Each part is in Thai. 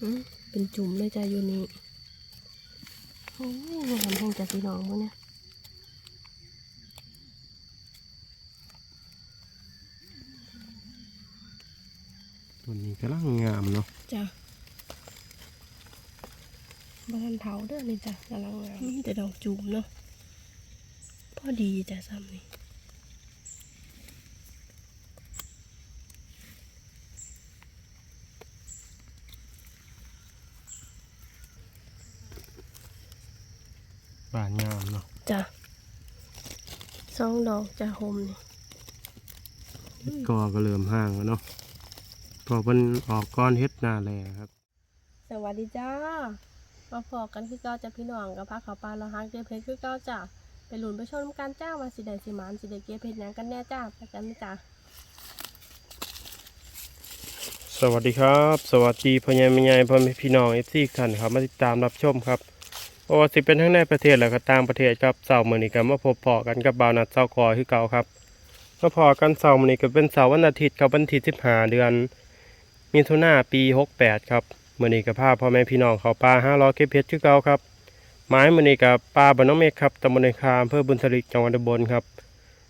อืมเป็นจุ่มเลยจ้ะอยู่นี่โอ้ยงามแห่งจากพี่น้องมั้งเนี่ยตัวนี้กำลังงามเนาะจ้ะบ้านเถาเด้อนี่จ้ะกำลังงามมีแต่ดอกจุ่มเนาะพอดีจ้ะซ้ำนี่ บานงามเนาะ จ้ะสอ งดอกจ้ะโฮมนี่เฮ็ดกอก็เริ่มห่างแล้วเนาะพอมันออกก้อนเฮ็ดหน้าแลครับ สวัสดีจ้ามาพอกันคือเก้าจ้ะพี่น้องกับพักเขาวปลาเราหางเกลือเพชรคือเก้าจ้ะไปหลุนไปชมกันจ้าว่าสิได้สิหมานสิได้เกลือเพชรหยังกันแน่จ้าไปกันนะจ้ะสวัสดีครับ สวัสดีพ่อใหญ่แม่ใหญ่พ่อแม่พี่น้องเอฟซีท่านครับมาติดตามรับชมครับ เพราะว่าสิเป็นทั้งในประเทศและก็ต่างประเทศครับเสาร์มื้อนี้ก็มาพบพอกันกับบาวนัดเสาคอคือเก่าครับมาพอกันเสาร์มื้อนี้ก็เป็นเสาร์วันอาทิตย์ครับวันที่15เดือนมิถุนายนปี 68 ครับมื้อนี้ก็พาพ่อแม่พี่น้องเขาป่า500เก็บเพชรคือเก่าครับไม้มื้อนี้ก็ป่าบ้านน้องเมฆครับตำบลในคามอำเภอบุญทลิกจังหวัดอุบลครับ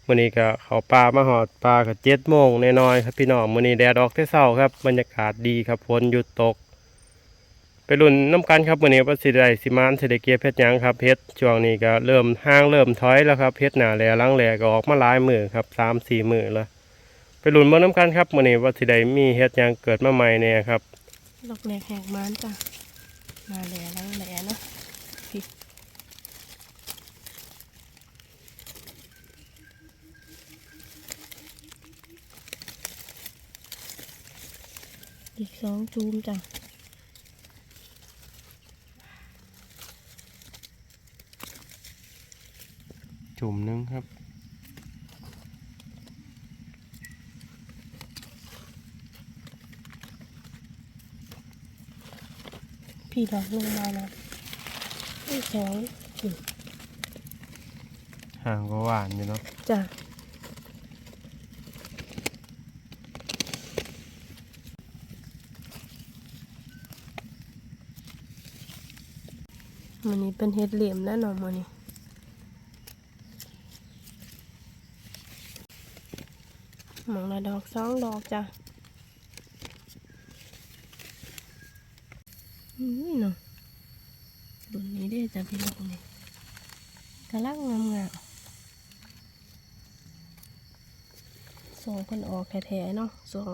มื่อนี้ก็เขาปลามาหอดปลาก็เจ็ดโมงน่นอนครับพี่น้องมื่อนี้แดดออกแต่เช้าครับบรรยากาศดีครับฝนหยุดตก ไปรุ่นน้ำกันครับมื่อนี้ว่าสิได้สิมานสิได้เกียเพชรยังครับเพชรช่วงนี้ก็เริ่มห้างเริ่มถอยแล้วครับเพชรหนาแหล่ลังแหล่ก็ออกมาหลายมือครับสามสี่มือแล้วไปรุ่นเมื่อน้ำกันครับมื่อนี้ว่าสิได้มีเฮ็ดหยังเกิดมาใหม่เนี่ยครับดอกแหลกแหกมันจ้ะมาแหล่ลังแหล่เนาะพี่อีกสองจูมจ้ะ จุ่มหนึงครับ พี่ดอกหนึ่งมาแล้วอีกสองอืมห่างก็หวานอยู่เนาะจ้ะมันนี้เป็นเห็ดเหลี่ยมแน่นอนมันนี้ หมองละดอกสองดอกจ้ะอุ้ยเนาะรุ่นนี้ได้จ้ะพี่น้องนี่กำลังงามงามๆส่งคนออกแท้ๆเนาะส่ง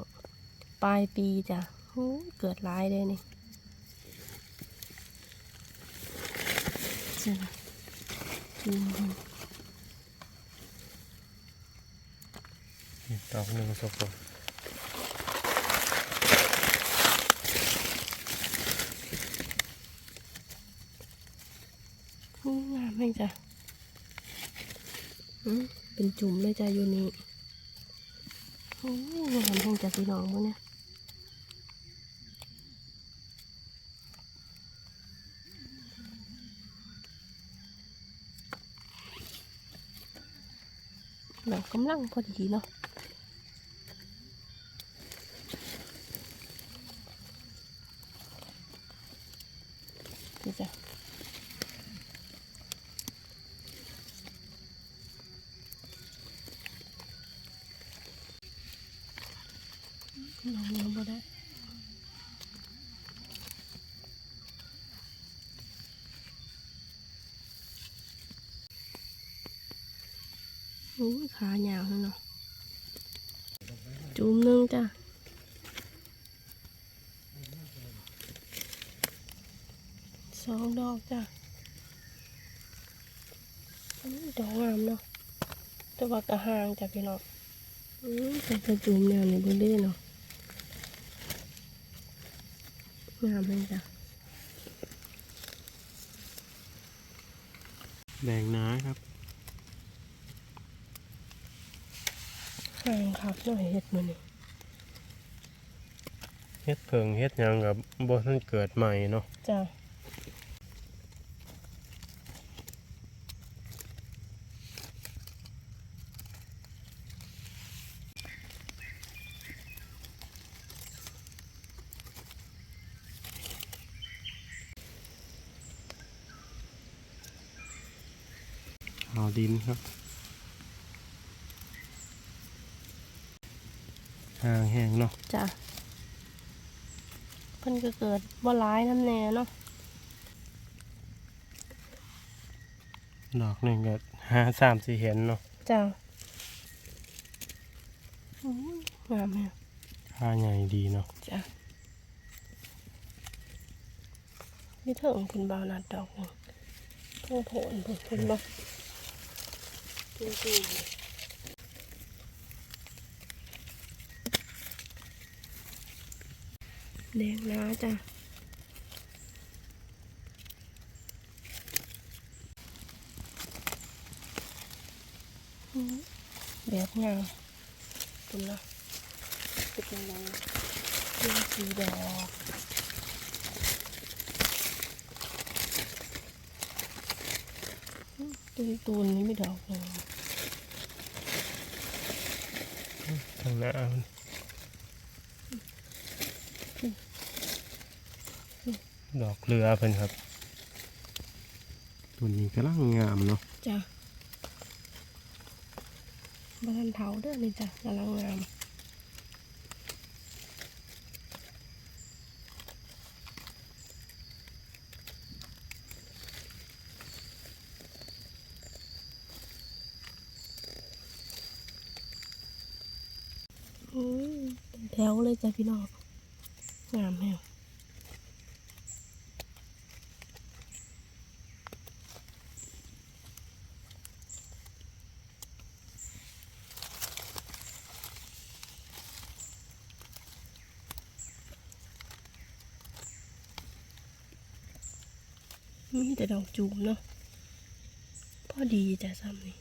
ปลายปีจ้ะหูยเกิดลายเลยนี่จ้ะอืม ดอกหนึ่งสกปรกอู้งามแม่งจ้ะอืมเป็นจุ่มเลยจ้ะอยู่นี่โอู้งามแม่งจ้ะพี่น้องมั้งเนี่ยดอกกำลังพอดีเนาะนี่จ้ะ ลองยังบ่ได้อู้ย ขายาวเนาะจุ่มนึงจ้ะสองดอกจ้ะดอกงามเนาะแต่ว่ากระหางจ้ะพี่น้องอืมแต่กระจุ่มแนวนี้บ่ได้เนาะงามเลยจ้ะแดงน้าครับ แพงครับน้าเฮ็ดมันนเฮ็ดเพิงเฮ็ดยังกับบ่ทันเกิดใหม่เนาะจ้ะเอาดินครับ ห่างแห้งเนาะจ้ะเพิ่นก็เกิดบ่ร้ายน้ำแน่เนาะดอกหนึ่งก็ห้าสามสี่เห็นเนาะจ้ะอื้องามแฮะค่าใหญ่ดีเนาะจ้ะนี่เถิงคุณบ่าวนัดดอกหนึงเพิ่งโผล่เพิ่งคุณบ่จริงๆ แดงนะจ้ะอื้อแบบงามคุณนะเป็นยังไงเป็นสีดอกตูนตูนนี้ไม่ดอกเลยทางหน้ามัน ดอกเรือเพิ่นครับ ตัวนี้กำลังงามเนาะจ้ะบ้านเทาเด้อนี่จ้ะกำลังงามอืมเป็นแถวเลยจ้ะพี่น้องงามแฮะ มีแต่ดอกจูมเนาะพอดีจ้ะซ้ำนี่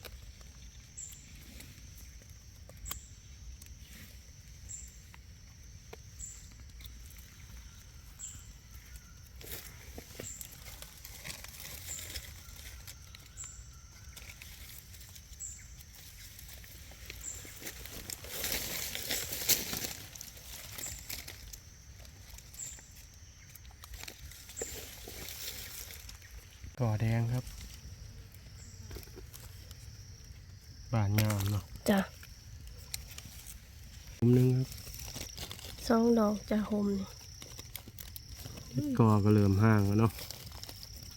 ก่อแดงครับ บานงามเนาะจ้ะมุมหนึงครับสองดอกจะโฮมนี่เฮ็ดกอก็เริ่มห่างแล้วเนาะ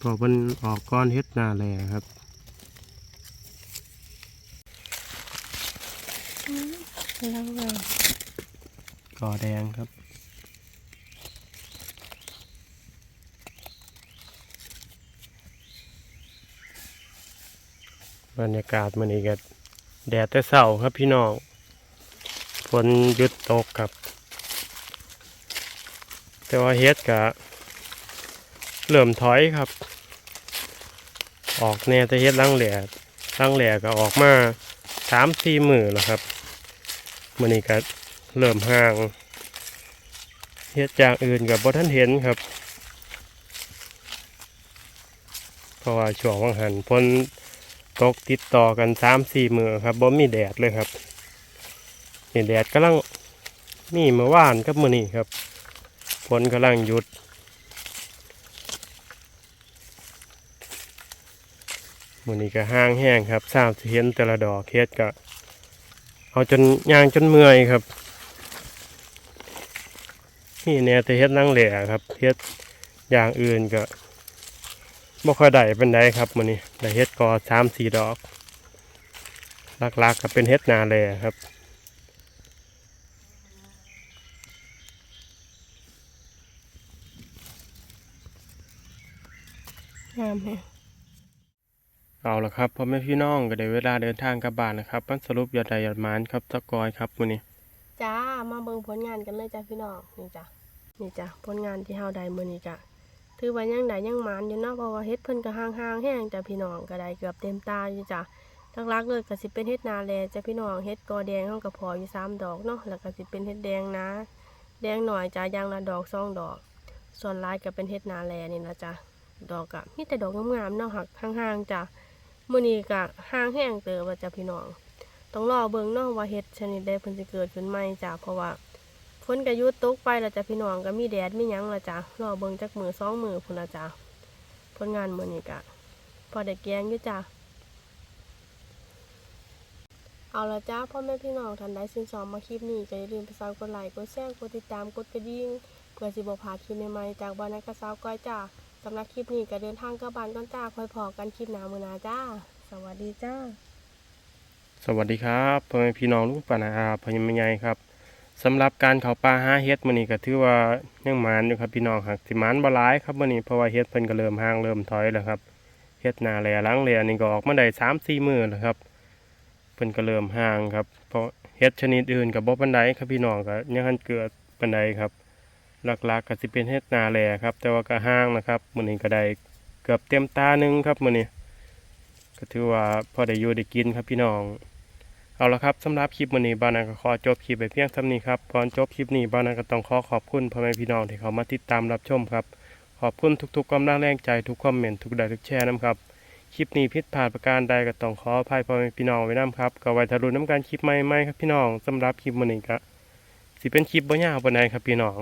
พอมันออกก้อนเฮ็ดหนาแลครับกำลังงามก่อแดงครับ บรรยากาศมันอีกแดดแต่เช้าครับพี่น้องฝนหยุดตกครับ แต่ว่าเฮ็ดกะเริ่มถอยครับ ออกแน่แต่เฮ็ดลังแหล่ลังแหล่ก็ออกมาสามสี่มือแล้วครับมันนี้ก็เริ่มห่างเฮ็ดจากอื่นกับบ่ท่านเห็นครับ เพราะว่าช่วงวังหันฝน ตกติดต่อกันสามสี่มือครับบ่มีแดดเลยครับนี่แดดกำลังมีเมื่อวานกับมื้อนี้ครับฝนกำลังหยุด มื้อนี้ก็ห้างแห้งครับสามสิเห็นแต่ละดอกเฮ็ดก็เอาจนยางจนเมื่อยครับนี่แนวแต่เฮ็ดนั่งแหล่ครับเฮ็ดอย่างอื่นก็ บ่ค่อยได้เป็นไดครับมื้อนี้ได้เฮ็ดก็สามสี่ดอกหลักๆก็เป็นเฮ็ดนาแหล่ครับงามแฮะเอาละครับพ่อแม่พี่น้องก็ได้เวลาเดินทางกลับบ้านนะครับมันสรุปยอดใดยอดหมานครับตะกอยครับมื้อนี้จ้ามาเบิ่งผลงานกันเลยจ้ะพี่น้องนี่จ้ะนี่จ้ะผลงานที่เฮาได้มื้อนี้จ้ะ ถือว่ายังได้ยังหมานอยู่เนาะเพราะว่าเฮ็ดเพิ่นก็ห่างๆแห้งจ้ะพี่น้องก็ได้เกือบเต็มตาอยู่จ้ะหลักๆเลยก็สิเป็นเฮ็ดนาแลจ้ะพี่น้องเฮ็ดกอแดงเฮาก็พออยู่สามดอกเนาะแล้วก็สิเป็นเฮ็ดแดงนะ แดงหน่อยจ้ะอย่างละดอกสองดอก ส่วนลายก็เป็นเฮ็ดนาแลนี่นะจ้ะดอกก็มีแต่ดอกงามๆเนาะหักห่างๆจ้ะมื้อนี้ก็ห่างแห้งเติบว่าจ้ะพี่น้องต้องรอเบิ่งเนาะว่าเฮ็ดชนิดใดเพิ่นสิเกิดขึ้นใหม่จ้ะเพราะว่า ฝนก็หยุดตกไปแล้วจ้ะพี่น้องก็มีแดดมีหยังละจ้ะรอเบิ่งจักมือสองมือพุ่นละจ้ะผลงานมือนี้ก็พอได้แกงอยู่จ้ะเอาละจ้าพ่อแม่พี่น้องท่านใดชื่นชอบมาคลิปนี้ก็อย่าลืมไปซอยกดไลค์กดแชร์กดติดตามกดกระดิ่งเพื่อสิบ่พาคลิปใหม่ๆจากบ้านนักกระซาวก้อยจ้าสำหรับคลิปนี้ก็เดินทางกลับบ้านก่อนจ้าคอยพอกันคลิปหน้ามือหนาจ้า สวัสดีจ้า สวัสดีครับพ่อแม่พี่น้องลูกปานาอาพยังไม่ใหญ่ครับ สำหรับการเขาปลาหาเฮ็ดมื้อนี้ก็ถือว่ายังหมานอยู่ครับพี่น้องครับสิหมานบ่หลายครับมื้อนี้เพราะว่าเฮ็ดเพิ่นก็เริ่มห่างเริ่มถอยแล้วครับเฮ็ดนาแลหลังแลนี่ก็ออกมาได้3-4มื้อแล้วครับเพิ่นก็เริ่มห่างครับเพราะเฮ็ดชนิดอื่นก็บ่ปานใดครับพี่น้องก็ยังทันเกิดปานใดครับ หลักๆก็สิเป็นเฮ็ดนาแลครับ แต่ว่าก็ห่างนะครับมื้อนี้ก็ได้เกือบเต็มตาหนึงครับมื้อนี้ก็ถือว่าพอได้อยู่ได้กินครับพี่น้อง เอาละครับสำหรับคลิปวันนี้บานาก็ขอจบคลิปไปเพียงเท่านี้ครับก่อนจบคลิปนี้บานาก็ต้องขอขอบคุณพ่อแม่พี่น้องที่เขามาติดตามรับชมครับ ขอบคุณทุกๆกำลังแรงใจทุกคอมเมนต์ทุกไลค์ทุกแชร์นะครับคลิปนี้ผิดพลาดประการใดก็ต้องขออภัยพ่อแม่พี่น้องไว้น้ครับก็ไว้ทะลุน้ำการคลิปใหม่ๆครับพี่น้องสำหรับคลิปวันนี้ก็สิเป็นคลิปบ่ยาวปานใดครับพี่น้อง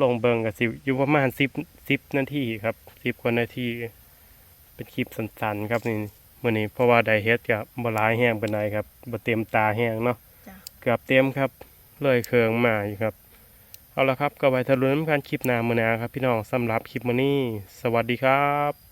ลงเบิงก็สิอยู่ประมาณ10 10นาทีครับ10กว่านาทีเป็นคลิปสั้นๆครับนี่ มื่อนี้เพราะว่าไดเฮ็ดกับบหลายแห้งเป็นไดครับบ่เต็มตาแห้งเนาะจ้ะเกือบเต็มครับเลยเคืองมาอยู่ครับ เอาละครับก็ไว้ทะลุน้ำการคลิปหน้ามื้อหน้าครับ พี่น้องสำหรับคลิปมื้อนี้ สวัสดีครับ